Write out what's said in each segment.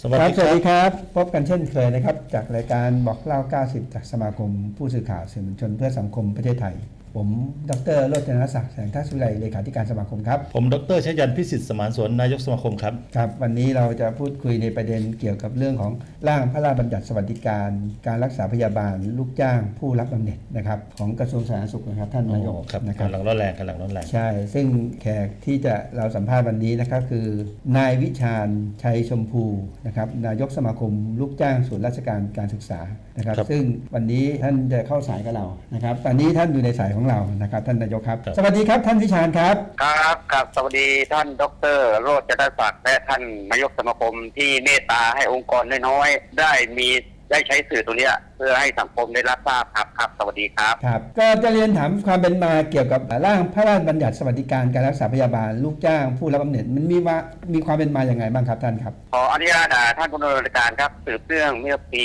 สวัสครัดีบคสวัสรับ ดีครับ พบกันเช่นเคยนะครับ จากรายการบอกเล่า 90 จากสมาคม ผู้สื่อข่าวสื่อมวลชนเพื่อสังคมประเทศไทยผม ดรโรจนศักดิ์แสงทัศน์วิไลเลขาธิการสมาคมครับ ผม ดรชยันพิสิทธิ์สมานสวนนายกสมาคมครับ ครับ วันนี้เราจะพูดคุยในประเด็นเกี่ยวกับเรื่องของร่างพระราชบัญญัติสวัสดิการ การรักษาพยาบาล ลูกจ้างผู้รับบำเหน็จนะครับของกระทรวงสาธารณสุขนะครับท่านนายกโอ้ครับนะครับกำลังร้อนแรงกำลังร้อนแรง ใช่ ซึ่งแขกที่จะเราสัมภาษณ์วันนี้นะครับคือนายวิชาญชัยชมพูนะครับนายกสมาคม ลูกจ้างส่วนราชการการศึกษานะครับครับซึ่งวันนี้ท่านจะเข้าสายกับเรานะครับ ตอนนี้ท่านอยู่ในสายของเรานะครับท่านนายกครับ สวัสดีครับท่านวิชาญครับ ครับครับสวัสดีท่านดรโรจนศักดิ์และท่านนายกสมาคมที่เมตตาให้องค์กรน้อยๆได้มีได้ใช้สื่อตัวเนี้ย เพื่อให้สังคมได้รับทราบครับครับ สวัสดีครับ ครับก็จะเรียนถามความเป็นมาเกี่ยวกับร่างพระราชบัญญัติสวัสดิการการรักษาพยาบาลลูกจ้างผู้รับบำเหน็จมันมีว่ามีความเป็นมาอย่างไงบ้างครับท่านครับ ขออนุญาตอ่าท่านผู้ดำเนินการครับสืบเรื่องเมื่อปี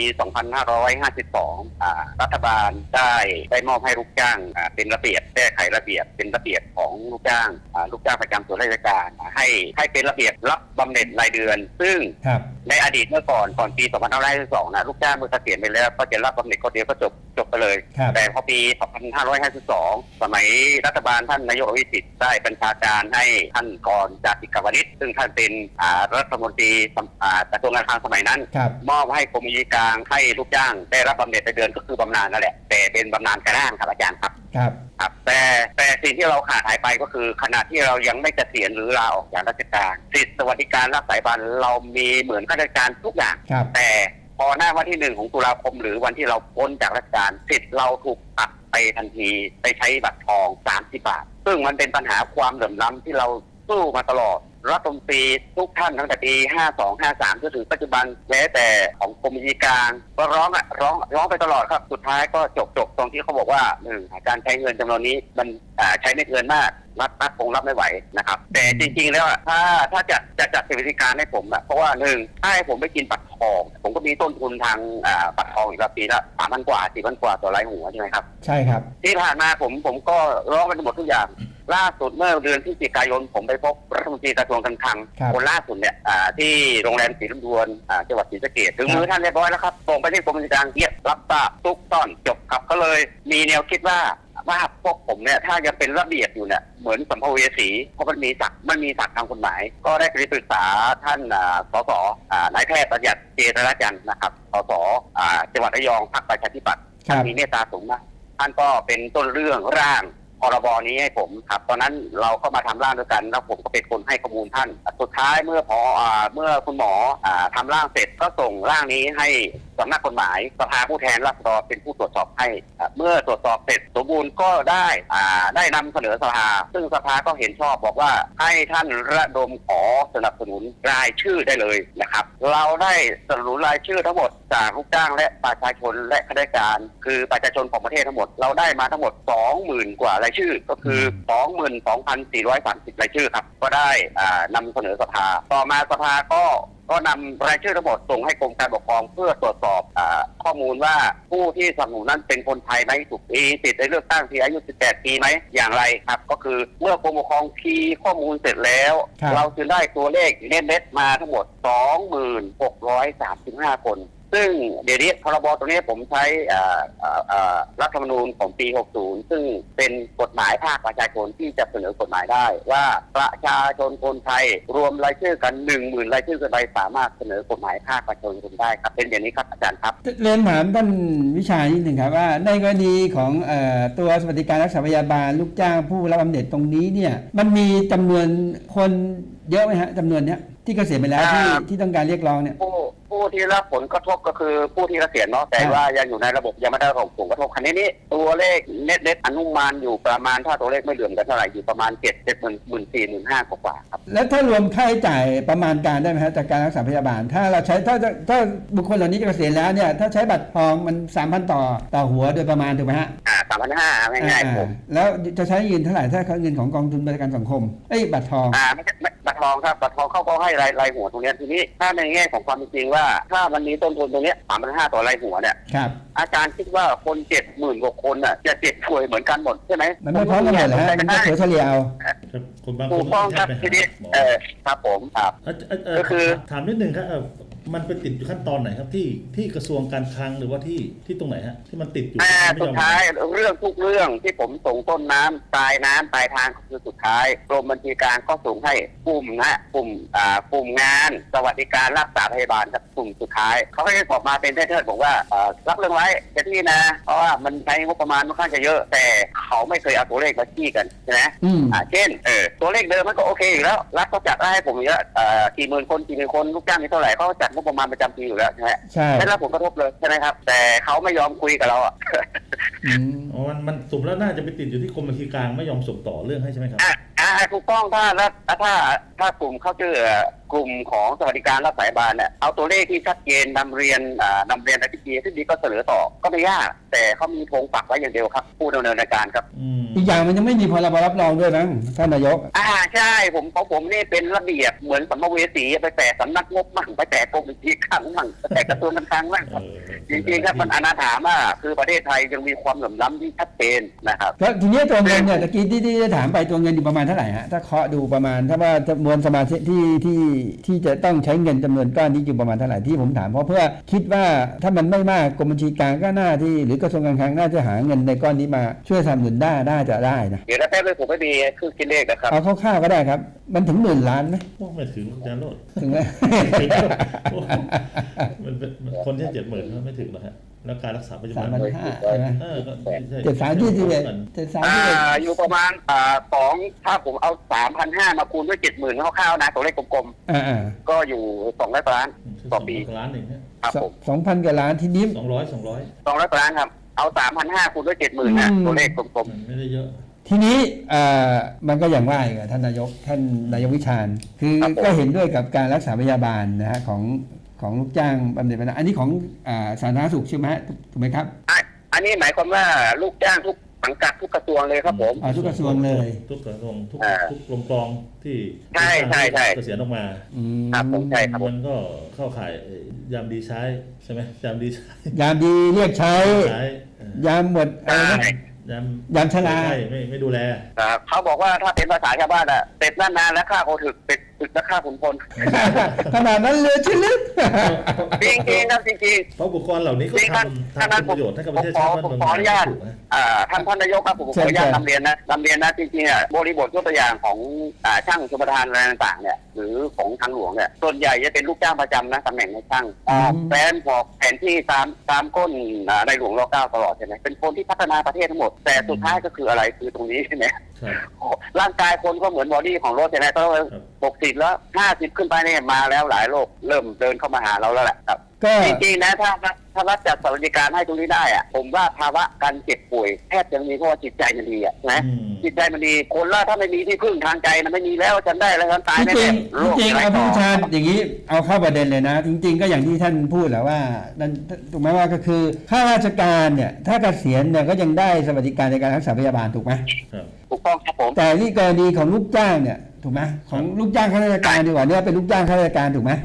2552อ่ารัฐบาลได้ได้มอบให้ลูกจ้างอ่าเป็นระเบียบแก้ไขระเบียบเป็นระเบียบของลูกจ้างอ่าลูกจ้างประจำส่วนราชการอ่าให้ให้เป็นระเบียบรับบำเหน็จรายเดือน ซึ่งครับ ในอดีตเมื่อก่อนก่อนปี 2552นะลูกจ้างเมื่อเกษียณไปแล้วก็จะรับบำเหน็จก็เดียวก็จบจบไปเลย ครับ แต่พอปี 2552 สมัยรัฐบาลท่านนายกอภิสิทธิ์ได้บัญชาการให้ท่านกรจากิกาวนิชซึ่งท่านเป็นอ่ารัฐมนตรีสำอ่ากระทรวงการคลังสมัยนั้น ครับ มอบให้กรมบัญชีกลางให้ลูกจ้าง ได้รับบำเหน็จรายเดือนก็คือบำนาญนั่นแหละ แต่เป็นบำนาญกระด้างครับอาจารย์ครับ ครับ ครับแต่แต่สิ่งที่เราขาดหายไปก็คือขณะที่เรายังไม่เกษียณหรือลาออกจากราชการ สิทธิสวัสดิการรักษาพยาบาลเรามีเหมือนข้าราชการทุกอย่าง ครับ แต่ พอหน้าวันที่หนึ่งของตุลาคม หรือวันที่เราพ้นจากราชการสิทธิ์เราถูกตัดไปทันทีไปใช้บัตรทองสามสิบาท ซึ่งมันเป็นปัญหาความเหลื่อมล้ำที่เราสู้มาตลอด รัฐมนตรีทุกท่านตั้งแต่ปี 52 53จนถึงปัจจุบันแม้แต่ของกรมบัญชีกลางก็ร้องอะร้องร้องไปตลอดครับ สุดท้ายก็จบจบตรงที่เขาบอกว่าหนึ่งการใช้เงินจำนวนนี้มันอ่าใช้ไม่เกินมากรัฐรัฐคงรับไม่ไหวนะครับ แต่จริง ๆ แล้วอะถ้าถ้าจะจะจัดสวัสดิการให้ผมอะเพราะว่าหนึ่งถ้าให้ผมไปกินปัดทอง ผมก็มีต้นทุนทางอ่าปัดทองอีกละปีละสามพันกว่าสี่พันกว่าต่อรายหัวใช่ไหมครับ ใช่ครับ ที่ผ่านมาผมผมก็ร้องกันหมดทุกอย่าง ล่าสุดเมื่อเดือนพฤศจิกายนผมไปพบรัฐมนตรีกระทรวงการคลังครับ คนล่าสุดเนี่ยอ่าที่โรงแรมศรีลำดวนอ่าจังหวัดศรีสะเกษถึงครับมือท่านเรียบร้อยแล้วครับส่งไปที่กรมบัญชีกลางเรียบรับทราบทุกตอนจบครับก็เลย มีแนวคิดว่าว่าพวกผมเนี่ยถ้ายังเป็นระเบียบอยู่เนี่ยเหมือนสัมภเวสีเพราะมันมีศักดิ์มันมีศักดิ์ทางกฎหมาย ก็ได้ไปปรึกษาท่านอ่าสสอ่านายแพทย์ประหยัดเจตระจันทร์นะครับสสอ่าจังหวัดระยองพรรคประชาธิปัตย์ครับมีเมตตาสูงมากท่านก็เป็นต้นเรื่องร่าง พรบนี้ให้ผมครับ ตอนนั้นเราก็มาทำร่างด้วยกัน แล้วผมก็เป็นคนให้ข้อมูลท่าน สุดท้ายเมื่อพออเมื่อคุณหมออ่าทำร่างเสร็จก็ส่งร่างนี้ให้สำนักกฎหมายสภาผู้แทนราษฎรเป็นผู้ตรวจสอบให้อ่าเมื่อตรวจสอบเสร็จสมบูรณ์ก็ได้อ่าได้นำเสนอสภา ซึ่งสภาก็เห็นชอบบอกว่าให้ท่านระดมขอสนับสนุนรายชื่อได้เลยนะครับ เราได้สนับสนุนรายชื่อทั้งหมดจากลูกจ้างและประชาชนและข้าราชการ คือประชาชนของประเทศทั้งหมดเราได้มาทั้งหมด 20,000 กว่ารายชื่อ ก็คือ 22,430 รายชื่อครับ ก็ได้อ่านำเสนอสภา ต่อมาสภาก็ก็นำรายชื่อทั้งหมดส่งให้กรมการปกครองเพื่อตรวจสอบอาข้อมูลว่าผู้ที่สนับสนุนนั้นเป็นคนไทยไหมถูกปีติดในเลือกตั้งที่อายุ 18 ปีไหมอย่างไรครับ ก็คือเมื่อกรมปกครองคีย์ข้อมูลเสร็จแล้ว ครับ เราจึงได้ตัวเลขเน็ตๆมาทั้งหมด 2635 คน ซึ่งเดี๋ยวนี้พรบตัวนี้ผมใช้อ่าอ่าอ่ารัฐธรรมนูญของปี 60 ซึ่งเป็นกฎหมายภาคประชาชนที่จะเสนอกฎหมายได้ ว่าประชาชนคนไทยรวมรายชื่อกัน1 0,000รายชื่อกันไปสามารถเสนอกฎหมายภาคประชาชนได้ครับเป็นอย่างนี้ครับอาจารย์ครับเรียนถามท่านวิชานิดหนึ่งครับว่า ในกรณีของเออตัวสวัสดิการรักษาพยาบาลลูกจ้างผู้รับบำเหน็จตรงนี้เนี่ยมันมีจำนวนคนเยอะไหมฮะจำนวนเนี้ยที่เกษียณไปแล้วที่อ่าที่ต้องการเรียกร้องเนี่ยผู้ ผู้ที่รับผลกระทบก็คือผู้ที่เกษียณเนาะแต่ครับว่ายังอยู่ในระบบยังไม่ได้รับผลกระทบคันนี้นี่ตัวเลขเน็ตเน็ตอนุมานอยู่ประมาณถ้าตัวเลขไม่เหลื่อมกันเท่าไหร่อยู่ประมาณเจ็ดเจ็ดหมื่นหมื่นสี่หมื่นห้ากว่าๆครับแล้วถ้ารวมค่าใช้จ่ายประมาณการได้ไหมฮะจากการรักษาพยาบาล ถ้าเราใช้ถ้าถ้าถ้าบุคคลเหล่านี้จะเกษียณแล้วเนี่ยถ้าใช้บัตรทองมันสามพันต่อต่อหัวโดยประมาณถูกไหมฮะอ่าสามพันห้าง่ายๆผมอ่าแล้วจะใช้เงินเท่าไหร่ถ้าเขาเงินของกองทุนประกันสังคมเอ้ยบัตรทองอ่าไม่ ใช่ไม่บัตรทองครับบัตรทองเขาก็ให้รายรายหัวตรงเนี้ยทีนี้ถ้าในแง่ของความเป็นจริงว่า ถ้ามันมีต้นทุนตรงเนี้สามพันห้าต่อรายหัวเนี่ยครับอาจารย์คิดว่าคนเจ็ดหมื่นกว่าคนอะจะเจ็บป่วยเหมือนกันหมดใช่ไหมมันไม่พร้อมกันหมดเหรอฮะมันก็เฉลี่ยเฉลี่ยเอาครับคนบางคถูนกต้องครับแททีไปนี้หาหมอเออครับผมครับเอ่อเอ่อเอ่อก็คือถามนิดนึงครับเอ่อ มันไปติดอยู่ขั้นตอนไหนครับที่ที่กระทรวงการคลังหรือว่าที่ที่ตรงไหนฮะที่มันติดอยู่อ่าไม่สุยดอมท้ายเรื่องทุกเรื่องที่ผมส่งต้นน้ำปลายน้ำปลายทางก็คือสุดท้ายกรมบัญชีกลารก็ส่งให้กลุ่มนะกลุ่มอ่ากลุ่มงาน สวัสดิการรักษาพยาบาลครับกลุ่มสุดท้ายเขาก็จะตอบมาเป็นเทิดๆบอกว่าเอ่อรับเรื่องไว้จะที่นะ เพราะว่ามันใช้งบประมาณค่อนข้างจะเยอะ แต่เขาไม่เคยเอาตัวเลขมาชี้กันใช่ไหม อืม อ่าเช่นเออตัวเลขเดิมมันก็โอเคอยู่แล้วรัฐเขาจัดให้ผมเยอะเอ่อกี่หมื่นคนกี่หมื่นคนลูกจ้างมีเท่าไหร่เขาก็จัดงบประมาณประจำปีอยู่แล้วใช่ไหมใช่ไม่รับผลกระทบเลยใช่ไหมครับ แต่เขาไม่ยอมคุยกับเราอะอืมอ๋อมันมันสมแล้วน่าจะไปติดอยู่ที่กรมบัญชีกลางไม่ยอมส่งต่อเรื่องให้ใช่ไหมครับ อะอ่าถูกต้องถ้าถ้าถ้าถ้ากลุ่มเขาเจอ กลุ่มของสวัสดิการรัฐสายบาลเนี่ยเอาตัวเลขที่ชัดเจนนำเรียนอ่านำเรียนอธิบดีที่ดีก็เสนอต่อก็ไม่ยาก แต่เขามีธงปักไว้อย่างเดียวครับ ผู้ดำเนินการครับอืมอีกอย่างมันยังไม่มีพรบรับรองด้วยนะท่านนายก อ่าใช่ผมของผมนี่เป็นระเบียบเหมือนสัมภเวสีไปแต่สำนักงบมั่งไปแต่กรมบัญชีกลางมั่งไปแต่กระทรวงการคลังมั่งเออจริงๆครับมันอนาถามากคือประเทศไทยยังมีความเหลื่อมล้ำที่ชัดเจนนะครับแล้วทีนี้ตัวเงินเนี่ยตะกี้ที่ที่ได้ถามไปตัวเงินอยู่ประมาณเท่าไหร่ฮะถ้าเคาะดูประมาณถ้าว่าจำนวนสมาชิกที่ที่ที่จะต้องใช้เงินจำนวนก้อนนี้อยู่ประมาณเท่าไหร่ที่ผมถามเพราะเพื่อคิดว่าถ้ามันไม่มากกรมบัญชีกลางก็น่าที่หรือกระทรวงการคลังน่าจะหาเงินในก้อนนี้มาช่วยสนับสนุนได้น่าจะได้นะเดี๋ยวถ้าแป๊บเลยผมไม่มีเครื่องคิดเลขนะครับเอาคร่าวๆก็ได้ครับ มันถึงหมื่นล้านไหมพวกไม่ถึงอาจารย์โรดถึงไหมโอ้โหมันเป็นมันคนที่เจ็ดหมื่นไม่ถึงหรอกฮะแล้วการรักษาปัจจุสาบัมนพันห้าใช่ไหมเออก็ไม่ใช่เจ็ดสามยี่สิบเอ็ดเจ็ดสามอ่ายี่สิบเอ็ดอยู่ประมาณอ่าสองถ้าผมเอาสามพันห้ามาคูณด้วยเจ็ดหมื่นคร่าวๆนะตัวเลขกลมอ่าอ่าๆ ก็อยู่สองร้อยล้านต่อปีสงล้านหนึ่งฮะครับผมสองพันกว่าล้านทีนี้ สองร้อยสองร้อยสองร้อยล้านครับ เอาสามพันห้าคูณด้วยเจ็ดหมื่นนะอืม ตัวเลขกลมมันไม่ได้เยอะ ทีนี้เอ่อมันก็อย่างว่าอีกอะท่านนายกท่านนายกวิชาญคือก็เห็นด้วยกับการรักษาพยาบาลนะฮะของของลูกจ้างบำเหน็จบำนาญอันนี้ของอ่าสาธารณสุขใช่ไหมฮะถูกไหมครับๆอะอันนี้หมายความว่าลูกจ้างทุกสังกัดทุกกระทรวงเลยครับผมอ่าทุกกระทรวงเลย ทุกกระทรวงทุกอ่าทุกกรมกองที่ใช่ใช่ใช่เกษียณออกมาอืมครับผมใช่ครับมันก็เข้าข่ายเอ่ยามดีใช้ใช่ไหมยามดีใช้ยามดีเรียกใช้ใช้เออยามหมดอะไรนะใช่ ยามยามชรา ใช่ไม่ไม่ดูแล ครับเขาบอกว่าถ้าเป็นภาษาชาวบ้านอะเสร็จนานๆแล้วค่าโคถึกเสร็ จถึกแล้วค่าขุนพลขนาดนั้นเลยชิลึกจริงๆครับจริงเพราะบุคคลเหล่านี้ก็จริงครับทำท่านทำคุณประโยชน์ให้กับประเทศผมขอชาติบ้านผมเมืองขออนุญาตถูกไหมๆอ่าท่านท่านนายกครับผมขออนุญาตนำเรียนนะนำเรียนนะจริงๆอะบริบทยกตัวอย่างของอ่าช่างชมประทานอะไรต่างๆเนี่ยหรือของทางหลวงเนี่ยส่วนใหญ่จะเป็นลูกจ้างประจำนะตำแหน่งในช่างอ่าอืมแฟนบอกแผนที่ตามตามก้นอ่าในหลวงรอเก้าตลอดใช่ไหมเป็นคนที่พัฒนาประเทศทั้งหมดแต่สุดท้ายก็คืออะไรคือตรงนี้ใช่ไหมครับร่างกายคนก็เหมือนบอดี้ของรถใช่ไหมต้องครับหกสิบแล้วห้าสิบขึ้นไปเนี่ยมาแล้วหลายโรคเริ่มเดินเข้ามาหาเราแล้วแหละครับ ก็จริงๆนะถ้าถ้ารัฐจัดสวัสดิการให้ตรงนี้ได้อะผมว่าภาวะการเจ็บป่วยแทบจะมีเพราะว่าจิตใจมันดีอะนะอืม จิตใจมันดีคนละถ้าไม่มีที่พึ่งทางใจมันไม่มีแล้วจำได้แล้วกันตายจแน่ริงๆโรคๆจริงๆไรเอาต่ผู้อชาญอย่างนี้เอาเข้าประเด็นเลยนะ จริง ๆ ก็อย่างที่ท่านพูดแหละว่านั่นถูกไหมว่าก็คือข้าราชการเนี่ยถ้าเกษียณเนี่ยก็ยังได้สวัสดิการในการรักษาพยาบาลถูกไหมครับ ถูกต้องครับผม แต่นี่กรณีของลูกจ้างเนี่ยถูกไหมของลูกจ้างข้าราชการดีกว่าเนี่ยเป็นลูกจ้างข้าราชการถูกไหมฮะ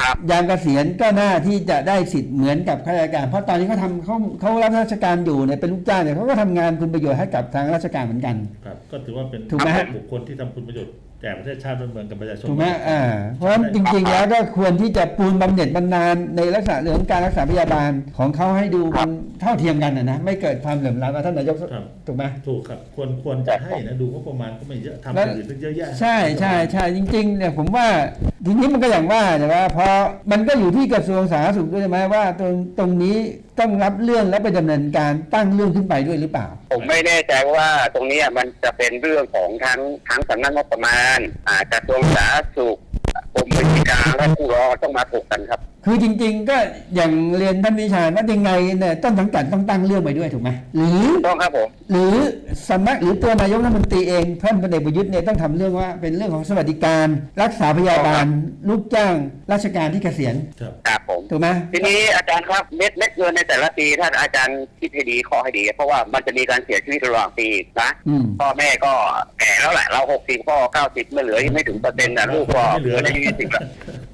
ครับ ยามเกษียณก็น่าที่จะได้สิทธิ์เหมือนกับข้าราชการ เพราะตอนนี้เขาทำเขาเขารับราชการอยู่เนี่ยเป็นลูกจ้างเนี่ยเขาก็ทำงานคุณประโยชน์ให้กับทางราชการเหมือนกัน ครับ ก็ถือว่าเป็นถูกไหมฮะ บุคคลที่ทำคุณประโยชน์แก่ประเทศชาติบ้านเมืองกับประชาชน ถูกไหมอ่า เพราะฉะนั้นจริงๆ แล้วก็ควรที่จะปูนบำเหน็จบำนาญในลักษณะเรื่องการรักษาพยาบาลของเขาให้ดูมันเท่าเทียมกันนะนะไม่เกิดความเหลื่อมล้ำอะท่านนายกครับ ถูกไหม ถูกครับควรควรจะให้นะดูว่าประมาณก็ไม่เยอะทำแล้วอย่างอื่นตั้งเยอะแยะ ใช่ใช่ใช่จริงๆเนี่ยผมว่า ทีนี้มันก็อย่างว่าใช่ไหมเพอมันก็อยู่ที่กระทรวงสาธารณสุขด้วยใช่ไหมว่าตรงตรงนี้ต้องรับเรื่องแล้วไปดำเนินการตั้งเรื่องขึ้นไปด้วยหรือเปล่า ผมไม่แน่ใจว่าตรงนี้มันจะเป็นเรื่องของทั้งทั้งสำนักงบประมาณอ่ากระทรวงสาธารณสุขกรมวิชากลารและผู้รอต้องมาถกกันครับ คือจริง ๆ ก็อย่างเรียนท่านวิชาญว่ายังไงเนี่ยต้นสังกัดต้องตั้งเรื่องไปด้วยถูกไหมหรือต้องครับผมหรือสำนักหรือตัวนายกรัฐมนตรีเองท่านพลเอกประยุทธ์เนี่ยต้องทำเรื่องว่าเป็นเรื่องของสวัสดิการ รักษาพยาบาลลูกจ้าง ราชการที่เกษียณครับครับผมถูกไหมทีนี้อาจารย์ครับเม็ดเม็ดเงินในแต่ละปีถ้าอาจารย์คิดให้ดีขอให้ดี เพราะว่ามันจะมีการเสียชีวิตระหว่างปีนะอืมพ่อแม่ก็แก่แล้วแหละเราหกสิบพ่อเก้าสิบไม่เหลือไม่ถึงเปอร์เซ็นต์นะลูกก็ไม่เหลืออายุยี่สิบแล้ว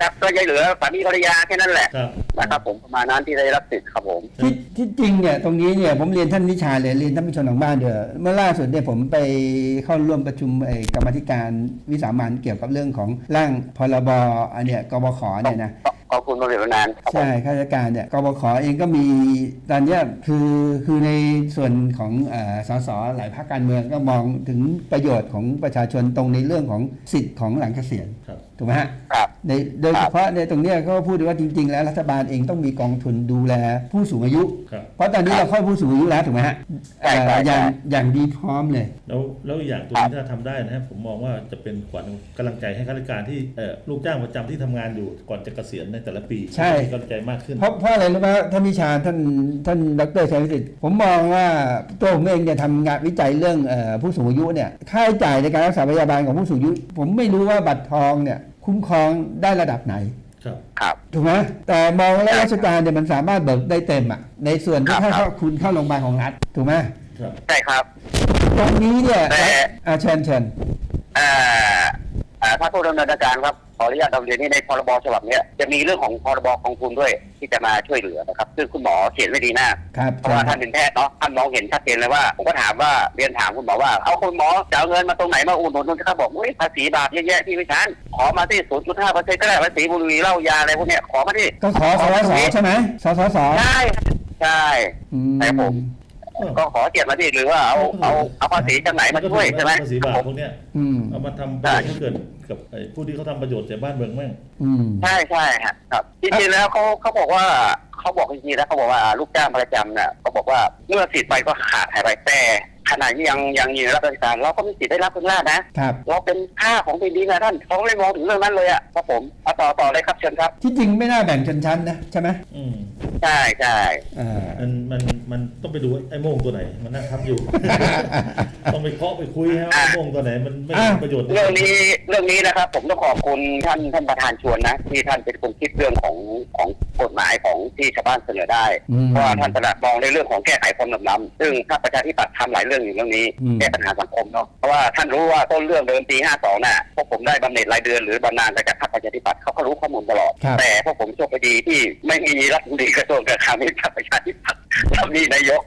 ครับก็ยังเหลือสามีภรรยาแค่นั้นแหละครับ นะครับ ผมประมาณนั้นที่ได้รับสิทธิ์ครับผม ที่ที่จริงเนี่ยตรงนี้เนี่ยผมเรียนท่านวิชาเลยเรียนท่านผู้ชมทางบ้านเด้อเมื่อล่าสุดเนี่ยผมไปเข้าร่วมประชุมไอ้กรรมาธิการวิสามันเกี่ยวกับเรื่องของร่างพรบอันเนี้ยกบขเนี่ยนะกกองทุนบำเหน็จบำนาญครับผม ใช่ข้าราชการเนี่ยกบขเองก็มีตอนเนี้ยคือคือในส่วนของเอ่อสสหลายภาคการเมืองก็มองถึงประโยชน์ของประชาชนตรงในเรื่องของสิทธิ์ของหลังเกษียณ ครับถูกไหมฮะครับ ในโดยเฉพาะในตรงเนี้ยก็พูดว่าจริง ๆ แล้วรัฐบาลเองต้องมีกองทุนดูแลผู้สูงอายุ ครับ เพราะตอนนี้เราเข้าผู้สูงอายุแล้วถูกไหมฮะใช่ใช่เอ่ออย่างใช่ อย่างดีพร้อมเลย แล้วแล้วอีกอย่างตัวนี้ถ้าทำได้นะฮะผมมองว่าจะเป็นขวัญกำลังใจให้ข้าราชการที่เอ่อลูกจ้างประจำที่ทำงานอยู่ก่อนจะเกษียณในแต่ละปีใช่ มีกำลังใจมากขึ้น เพราะเพราะอะไรรู้ไหมท่านวิชาท่านท่านดรชัยวิสิทธิ์ผมมองว่าตัวผมเองเนี่ยทำงานวิจัยเรื่องเออผู้สูงอายุเนี่ยค่าใช้จ่ายในการรักษาพยาบาลของผู้สูงอายุ ผมไม่รู้ว่าบัตรทองเนี่ย คุ้มครองได้ระดับไหนครับ ครับ ถูกไหมแต่มองแล้วราชการเนี่ยมันสามารถเบิกได้เต็มอะในส่วนที่ครัถ้าบเข้าคุณเข้าโรงพยาบาลของรัฐถูกไหมครับ ใช่ครับ ตรงนี้เนี่ยแต่อ่าเชิญเชิญอ่าอ่า ถ้าผู้ดำเนินการครับขออนุญาตดำเรียนนี่ในพรบฉบับเนี้ยจะมีเรื่องของพรบกองทุนด้วยที่จะมาช่วยเหลือนะครับ ซึ่งคุณหมอเขียนไว้ดีมากครับเพราะว่าท่านเป็นแพทย์เนาะท่านมองเห็นชัดเจนเลยว่าผมก็ถามว่าเรียนถามคุณหมอว่าเอาคุณหมอจะเอาเงินมาตรงไหนมาอุดหนุนเขาบอกอุ้ยภาษีบาปเยอะแยะที่ไม่ชันขอมาที่0.5เปอร์เซ็นต์ก็ได้ภาษีบุหรี่เหล้ายาอะไรพวกเนี้ยขอมาที่ก็ขอสสใช่ไหมสสสใช่ใช่อืมครับผม ก็ขอเกียรติมาที่หรือว่าเอาเอาเอาภาษีจากไหนมาช่วยใช่ไหมภาษีบาปพวกเนี้ยอืมเอามาทำประโยชน์ให้เกิดกับไอ้ผู้ที่เขาทำประโยชน์แก่บ้านเมืองมั่งอืมใช่ใช่ฮะครับจริงๆแล้วเขาเขาบอกว่าเขาบอกจริงๆแล้วเขาบอกว่าลูกจ้างประจำเนี่ยเขาบอกว่าเมื่อสิทธิ์ไปก็ขาดหายไปแต่ขณะที่ยังยังอยู่ในรับราชการเราก็มีสิทธิ์ได้รับเพิ่งราชนะ ครับเราเป็นค่าของแผ่นดินนะท่านเขาไม่มองถึงเรื่องนั้นเลยอะครับผมเอาต่อต่อเลยครับเชิญครับ ที่จริงไม่น่าแบ่งชนชั้นนะ ใช่ไหมอืมใช่ใช่อ่ามันมันมันต้องไปดูไอ้โม่งตัวไหน มันนั่งทับอยู่ ต้องไปเคาะไปคุยให้ว่าไอ้โม่งตัวไหนมันไม่มีประโยชน์เรื่องนี้เรื่องนี้นะครับ ผมต้องขอบคุณท่านท่านประธานชวนนะที่ท่านเป็นคนคิดเรื่องของของกฎหมายของที่ชาวบ้านเสนอได้อืม เพราะว่าท่านตระมองในเรื่องของแก้ไขความเหลื่อมล้ำซึ่งถ้าประชาธิปัตย์ทำหลายเรื่องอยู่เรื่องนี้อืม แก้ปัญหาสังคมเนาะเพราะว่าท่านรู้ว่าต้นเรื่องเดิมปี 52 น่ะพวกผมได้บำเหน็จรายเดือนหรือบำนาญมาจากพรรคประชาธิปัตย์เขาก็รู้ข้อมูลตลอด ครับ แต่พวกผมโชคดีที่ไม่มีรัฐมนตรีกระทรวงการคลังที่พรรคประชาธิปัตย์ถ้ามีนายก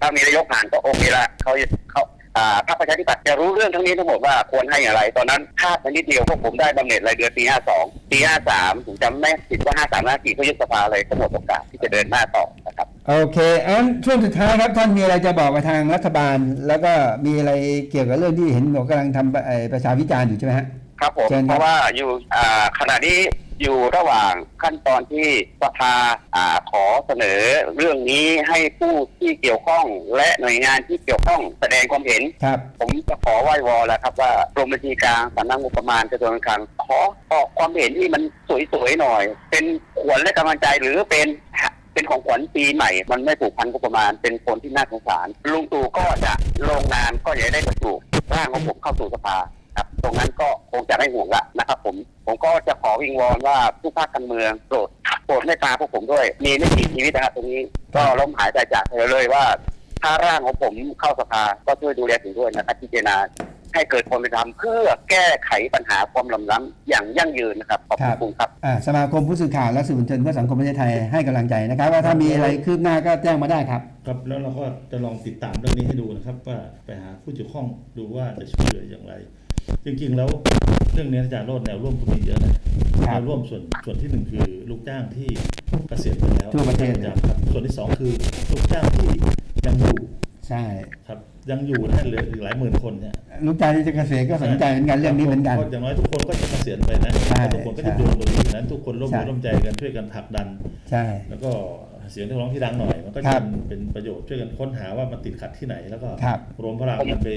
ถ้ามีนายกผ่านก็โอเคละเขาเขาอ่าพรรคประชาธิปัตย์จะรู้เรื่องทั้งนี้ทั้งหมดว่าควรให้อะไร ตอนนั้นพลาดไปนิดเดียวพวกผมได้บำเหน็จรายเดือนปี 52 ปี 53ผมจำไม่ผิดว่า 53 54ก็ยุบสภาเลยก็หมดโอกาสที่จะเดินหน้าต่อนะครับ โอเคอันช่วงสุดท้ายครับท่านมีอะไรจะบอกกับทางรัฐบาล แล้วก็มีอะไรเกี่ยวกับเรื่องที่เห็นบอกกำลังทำเอ่อประชาวิจารณ์อยู่ใช่ไหมฮะครับผมเชิญครับเพราะว่าอยู่อ่าขณะนี้ อยู่ระหว่างขั้นตอนที่สภาอ่าขอเสนอเรื่องนี้ให้ผู้ที่เกี่ยวข้อง และหน่วยงานที่เกี่ยวข้องแสดงความเห็น ครับ ผมจะขอไหว้วอลแล้วครับว่ากรมบัญชีกลางสำนักงบประมาณกระทรวงการคลังขอออกความเห็นที่มันสวยๆหน่อย เป็นขวัญและกำลังใจหรือเป็นเป็นของขวัญปีใหม่ มันไม่ผูกพันงบประมาณ เป็นคนที่น่าสงสาร ลุงตู่ก็จะลงนามก็จะได้บรรจุร่างของผมเข้าสู่สภาครับ ตรงนั้นก็คงจะไม่ห่วงละนะครับผมผม ก็จะขอวิงวอนว่าผู้ภาคการเมืองโปรดโปรดเมตตาพวกผมด้วย มีไม่กี่ชีวิตนะครับตรงนี้ก็ล้มหายใจจากไปเลยว่า ถ้าร่างของผมเข้าสภาก็ช่วยดูแลถึงด้วยนะครับพิจารณาให้เกิดความเป็นธรรมเพื่อแก้ไขปัญหาความเหลำล้ำอย่างยั่งยืนนะครับขอบครับคุณครับอ่าสมาคมผู้สื่อข่าวและสื่อมวลชนเพื่อสังคมประเทศไทยให้กำลังใจนะครับ ว่าถ้ามีอะไรคืบหน้าก็แจ้งมาได้ครับครับแล้วเราก็จะลองติดตามเรื่องนี้ให้ดูนะครับ ว่าไปหาผู้เกี่ยวข้องดูว่าจะช่วยเหลืออย่างไร จริง ๆ แล้วเรื่องนี้อาจารย์โรดแนวร่วมก็มีเยอะนะคแนรับวร่วมส่วนส่วนที่หนึ่งคือลูกจ้างที่เกษียณไปแล้วทั่วประเทศครับ ส่วนที่สองคือลูกจ้างที่ยังอยู่ใช่ครับยังอยู่นะเหลืออีกหลายหมื่นคนเนี่ยลูกจ้างที่จะเกษียณก็สนใจเหมือนกันเรื่องนี้เหมือนกันพราะอย่างน้อยทุกคนก็จะเกษียณไปนะใช่ทุกคนก็ใช่จะโดนตรงนี้นั้นทุกคนร่วมใช่มือร่วมใจกันช่วยกันผลักดัน ใช่ แล้วก็เสียงเรียกร้องที่ดังหน่อย มันก็ครัจะบเป็นประโยชน์ช่วยกันค้นหาว่ามันติดขัดที่ไหนแล้วก็ครับรวมพลังกันไป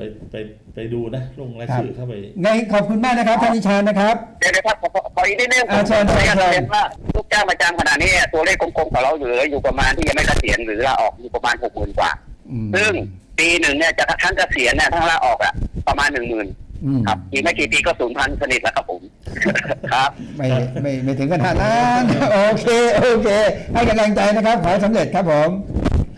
ไปไปไปดูนะลงรายชื่อเข้าไป ไงขอบคุณมากนะครับท่านนิชานนะครับ เดี๋ยวนะครับขอขอขออีกนิดนึงอ่าเชิญผมขออนุญาตเชิญเรียนว่าลูกจ้างประจำขณะนี้ตัวเลขกลมๆของเราอยู่เหลืออยู่ประมาณที่ยังไม่เกษียณหรือลาออกอยู่ประมาณหกหมื่นกว่า อืมซึ่งปีหนึ่งเนี่ยจะทั้งเกษียณเนี่ยทั้งลาออกอะประมาณหนึ่งหมื่นอืมครับอีกไม่กี่ปีก็สูญพันธุ์สนิทแล้วครับผม ครับ ไม่ไม่ไม่ถึงขนาดนั้น โอเค โอเค ให้กำลังใจนะครับ ขอให้สำเร็จครับผม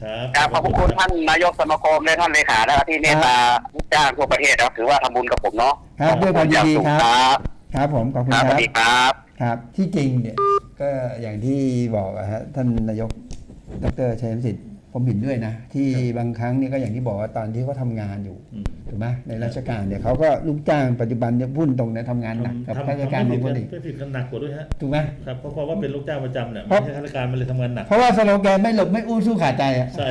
ครับครับขอบคุณท่านนายกสมาคมและท่านเลขานะครับที่เมตตาลูกจ้างทั่วประเทศนะครับถือว่าทำบุญกับผมเนาะครับด้วยความยินดีครับ ครับครับผมขอบคุณครับคสรัวับสดีครับ ครับ ที่จริงเนี่ยก็อย่างที่บอกอะฮะท่านนายกดรชัยมสิทธิ์ ผมเห็นด้วยนะ ที่บางครั้งเนี่ยก็อย่างที่บอกว่าตอนที่เขาทำงานอยู่อืมถูกไหมในราชการเนี่ยเขาก็ลูกจ้างปัจจุบันเนี่ยพุ่นตรงเนี่ยทำงานหนักกับทำข้าราชทำการไม่บาผิงดคนกันอีกไม่ผิดกันหนักกว่าด้วยฮะถูกไหมครับเพราะเพราะว่าเป็นลูกจ้างประจำเนี่ยเพราะไม่ใช่ข้าราชการมันเลยทำงานหนักเพราะว่าสโลแกนไม่หลบไม่อู้สู้ขาดใจอะใช่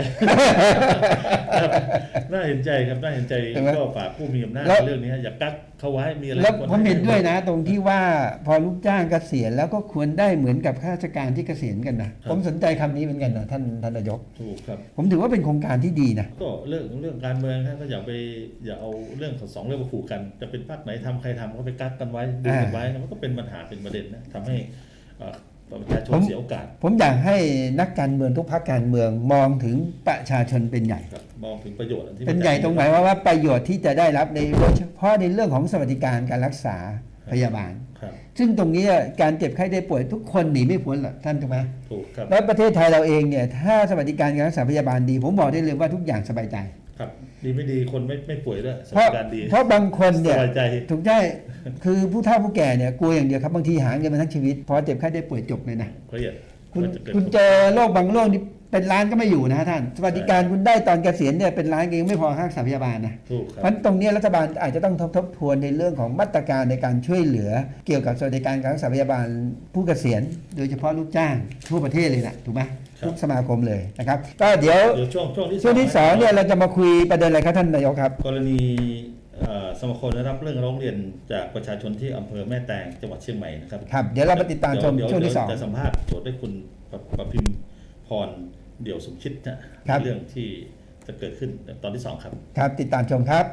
ครับน่าเห็นใจครับน่าเห็นใจเห็นไหมก็ฝากผู้มีอำนาจแล้วเรื่องนี้ฮะอย่ากักเขาไว้มีอะไรแล้วควรผมเห็นให้ด้วยนะ ตรงที่ว่าพอลูกจ้างเกษียณแล้วก็ควรได้เหมือนกับข้าราชการที่เกษียณกันนะผมสนใจคำนี้เหมือนกันนะท่านท่านนายกถูกครับผมถือว่าเป็นโครงการที่ดีนะ ก็เรื่องเรื่องการเมืองฮะก็อย่าไปอย่าเอาเรื่องของสองเรื่องมาผูกกัน จะเป็นพรรคไหนทำใครทำก็ไปกักกันไว้ดึงกันไว้นะมันก็เป็นปัญหาเป็นประเด็นนะทำให้เอ่อประชาชนเสียโอกาส ผมอยากให้นักการเมืองทุกพรรคการเมืองมองถึงประชาชนเป็นใหญ่ครับมองถึงประโยชน์อัที่เป็นใหญ่ตรงไหนว่าว่าประโยชน์ที่จะได้รับในโดยเฉพาะในเรื่องของสวัสดิการการรักษาพยาบาลครับ ซึ่งตรงนี้การเจ็บไข้ได้ป่วยทุกคนหนีไม่พ้นหรอกท่านถูกไหมถูกครับ แล้วประเทศไทยเราเองเนี่ยถ้าสวัสดิการการรักษาพยาบาลดี ผมบอกได้เลยว่าทุกอย่างสบายใจ ครับ ดีไม่ดีคนไม่ไม่ป่วยด้วยสเพราะวัสดิการดี เพราะบางคนเนี่ยสบายใจ ถูกใจคือผู้เฒ่าผู้แก่เนี่ยกลัวอย่างเดียวครับบางทีหาเงินมาทั้งชีวิตพอเจ็บไข้ได้ป่วยจบเลยนะ เครียดคุณว่าจะกิดคุณเจอโรคบางโรคนี่ เป็นล้านก็ไม่อยู่นะฮะท่าน สวัสดิการคุณได้ตอนเกษียณเนี่ยเป็นล้านก็ยังไม่พอค่ารักษาพยาบาลนะถูกคเพรับราะฉะนั้นตรงเนี้ยรัฐบาลอาจจะต้องทบทบทวนในเรื่องของมาตรการในการช่วยเหลือ เกี่ยวกับสวัสดิการการรักษาพยาบาลผู้เกษียณ โดยเฉพาะลูกจ้างทั่วประเทศเลยนะถูกไหมทุกสมาคมเลยนะครับ ก็เดี๋ยวเดี๋ยวช่วงช่วงที่ช่วงที่สองเนี่ยเราจะมาคุยประเด็นอะไรครับท่านนายกครับ กรณีเอ่อสมาคมได้รับเรื่องร้องเรียนจากประชาชนที่อำเภอแม่แตงจังหวัดเชียงใหม่นะครับครับเดี๋ยวเรามาติดตามชมเดี๋ยช่วงที่สองเดี๋ยจะสัมภาษณ์โจทย์ได้คุณประประพิมพ์พร เดี่ยวสมชิดนะครับ เรื่องที่จะเกิดขึ้นตอนที่สองครับ ครับติดตามชมครับ